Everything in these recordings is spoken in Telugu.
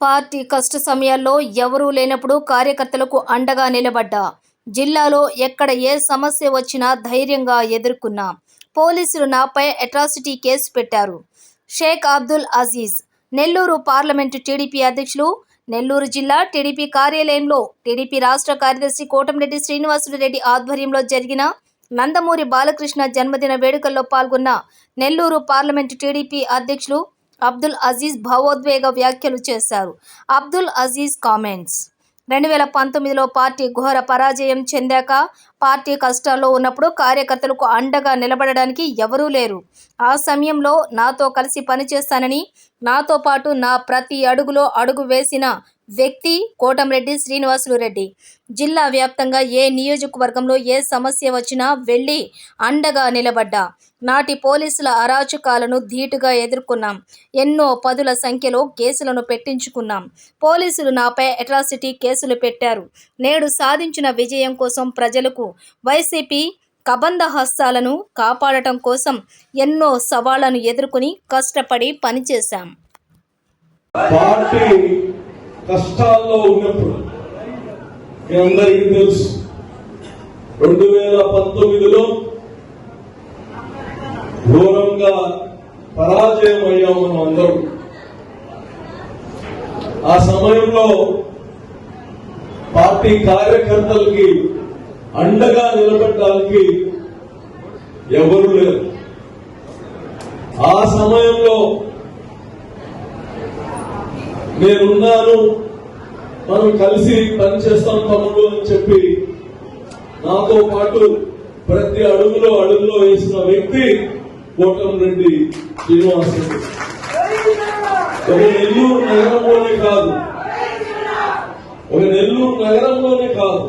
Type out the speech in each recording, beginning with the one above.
పార్టీ కష్ట సమయాల్లో ఎవరూ లేనప్పుడు కార్యకర్తలకు అండగా నిలబడ్డా. జిల్లాలో ఎక్కడ ఏ సమస్య వచ్చినా ధైర్యంగా ఎదుర్కొన్నా. పోలీసులు నాపై అట్రాసిటీ కేసు పెట్టారు. షేక్ అబ్దుల్ అజీజ్ నెల్లూరు పార్లమెంటు టీడీపీ అధ్యక్షులు నెల్లూరు జిల్లా టీడీపీ కార్యాలయంలో టీడీపీ రాష్ట్ర కార్యదర్శి కోటంరెడ్డి శ్రీనివాసులు రెడ్డి ఆధ్వర్యంలో జరిగిన నందమూరి బాలకృష్ణ జన్మదిన వేడుకల్లో పాల్గొన్న నెల్లూరు పార్లమెంటు టీడీపీ అధ్యక్షులు అబ్దుల్ అజీజ్ భావోద్వేగ వ్యాఖ్యలు చేశారు. అబ్దుల్ అజీజ్ కామెంట్స్. రెండు వేల పంతొమ్మిదిలో పార్టీ ఘోర పరాజయం చెందాక పార్టీ కష్టాల్లో ఉన్నప్పుడు కార్యకర్తలకు అండగా నిలబడడానికి ఎవరూ లేరు. ఆ సమయంలో నాతో కలిసి పనిచేస్తానని నాతో పాటు నా ప్రతి అడుగులో అడుగు వేసిన వ్యక్తి కోటంరెడ్డి శ్రీనివాసులు రెడ్డి జిల్లా వ్యాప్తంగా ఏ నియోజకవర్గంలో ఏ సమస్య వచ్చినా వెళ్ళి అండగా నిలబడ్డా. నాటి పోలీసుల అరాచకాలను ధీటుగా ఎదుర్కొన్నాం. ఎన్నో పదుల సంఖ్యలో కేసులను పెట్టించుకున్నాం. పోలీసులు నాపై అట్రాసిటీ కేసులు పెట్టారు. నేడు సాధించిన విజయం కోసం ప్రజలకు వైసీపీ కబంధ హస్తాలను కాపాడటం కోసం ఎన్నో సవాళ్ళను ఎదుర్కొని కష్టపడి పనిచేశాం. పార్టీ కష్టాల్లో ఉన్నప్పుడు. మీ అందరికీ తెలుసు. రెండు వేల పంతొమ్మిదిలో ఘోరంగా పరాజయం అయ్యాం మనం అందరం. ఆ సమయంలో పార్టీ కార్యకర్తలకి అండగా నిలబడడానికి ఎవరు లేరు. ఆ సమయంలో నేనున్నాను. మనం కలిసి పనిచేస్తాం తమ్ముడు అని చెప్పి నాతో పాటు ప్రతి అడుగులో అడుగులో వేసిన వ్యక్తి కోటంరెడ్డి శ్రీనివాస్ రెడ్డి. ఒక నెల్లూరు నగరంలోనే కాదు. ఒక నెల్లూరు నగరంలోనే కాదు.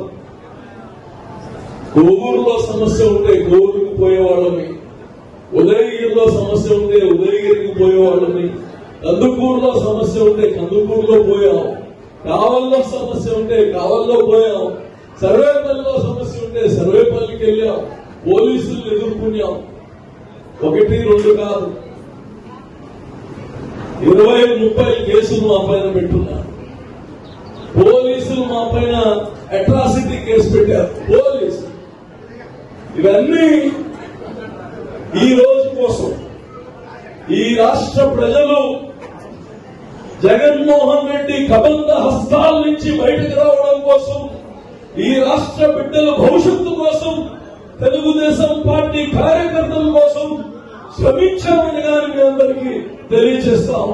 కోవూరులో సమస్య ఉంటే కోవూరుకు పోయేవాళ్ళని ఉదయగిరిలో సమస్య ఉంటే ఉదయగిరికి పోయేవాళ్ళని కందుకూరులో సమస్య ఉంటే కందుకూరులో పోయాం కావల్లో సమస్య ఉంటే కావల్లో పోయాం సర్వేపల్లిలో సమస్య ఉంటే సర్వేపల్లికి వెళ్ళాం పోలీసులు ఎదుర్కొన్నాం ఒకటి రెండు కాదు. ఇరవై ముప్పై కేసులు మా పైన పెట్టున్నారు. పోలీసులు మా పైన అట్రాసిటీ కేసు పెట్టారు. పోలీసు. ఇవన్నీ ఈ రోజు కోసం ఈ రాష్ట్ర ప్రజలు జగన్మోహన్ రెడ్డి కబంధ హస్తాల నుంచి బయటకు రావడం కోసం ఈ రాష్ట్ర బిడ్డల భవిష్యత్తు కోసం తెలుగుదేశం పార్టీ కార్యకర్తల కోసం శ్రమించామని గాని మీ అందరికీ తెలియజేస్తాం